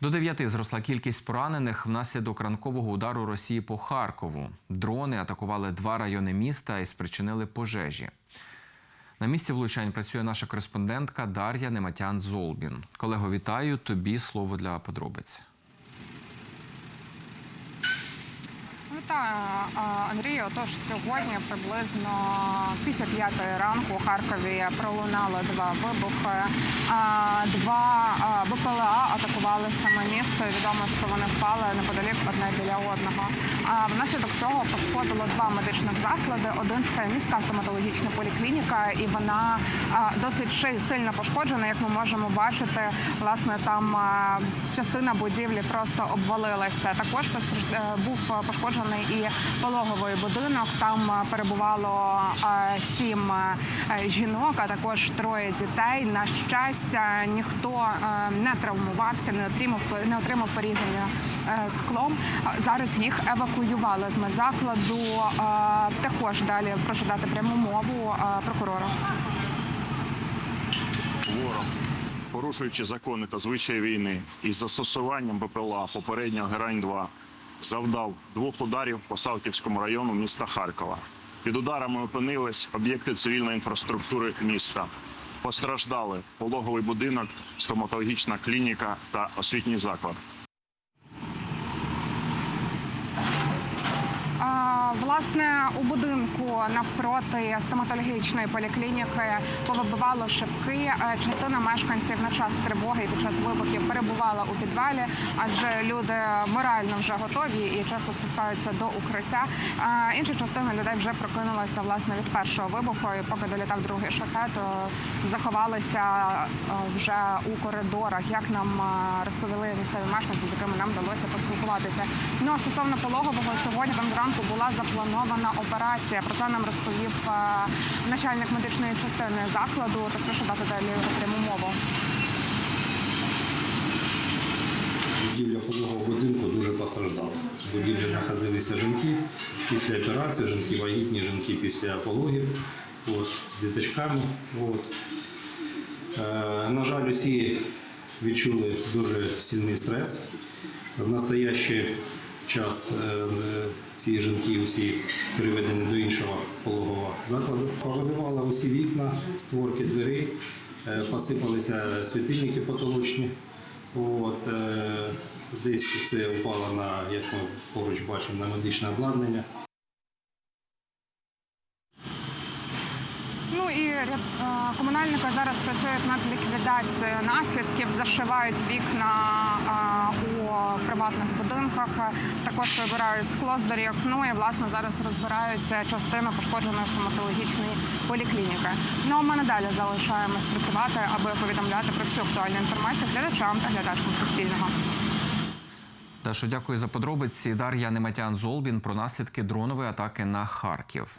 До дев'яти зросла кількість поранених внаслідок ранкового удару Росії по Харкову. Дрони атакували два райони міста і спричинили пожежі. На місці влучань працює наша кореспондентка Дар'я Нематян Золбін. Колего, вітаю. Тобі слово для подробиць. Вітаю, Андрію. Отож, сьогодні приблизно після п'ятої ранку у Харкові пролунали два вибухи. Два БПЛА атакували саме місто. Відомо, що вони впали неподалік одне біля одного. А внаслідок цього пошкодило два медичних заклади. Один це міська стоматологічна поліклініка, і вона досить сильно пошкоджена. Як ми можемо бачити, власне, там частина будівлі просто обвалилася. Також е, був пошкоджений і пологовий будинок. Там е, перебувало е, сім е, жінок, а також троє дітей. На щастя, ніхто не травмувався, не отримав не отримав порізання склом. Зараз їх евакуювали з медзакладу. Також далі прошу дати пряму мову прокурора. ворог, порушуючи закони та звичаї війни із застосуванням БПЛА попереднього Герань-2, завдав двох ударів по Савківському району міста Харкова. Під ударами опинились об'єкти цивільної інфраструктури міста. Постраждали пологовий будинок, стоматологічна клініка та освітній заклад. А, Власне, у будинку навпроти стоматологічної поліклініки повибивало шибки. Е, Частина мешканців на час тривоги і під час вибухів перебувала у підвалі, адже люди морально вже готові і часто спускаються до укриття. А Інша частина людей вже прокинулася власне від першого вибуху. І поки долітав другий шахет, заховалися е, вже у коридорах. Як нам е, розповіли місцеві мешканці, з якими нам вдалося поспілкуватися. Ну а стосовно пологового сьогодні там зранку була запланована операція. Про це нам розповів е, начальник медичної частини закладу. Тож прошу дати далі пряму мову. Будівля пологового будинку дуже постраждала. В будівлі знаходилися жінки після операції, жінки вагітні, жінки після пологів от, з діточками. От. Е, на жаль, усі відчули дуже сильний стрес. В настоящий час е, е, ці жінки усі переведені до іншого пологового закладу. Повибивали усі вікна, створки двері, е, посипалися світильники потолочні. От, десь це впало на, як ми поруч бачимо, на медичне обладнання. І е, комунальники зараз працюють над ліквідацією наслідків, зашивають вікна е, у приватних будинках. Також вибирають скло з доріг. Ну і власне зараз розбираються частину пошкодженої стоматологічної поліклініки. Ну а ми надалі залишаємось працювати, аби повідомляти про всю актуальну інформацію глядачам та глядачкам Суспільного. Дашо, дякую за подробиці. Дар'я Нематян Золбін про наслідки дронової атаки на Харків.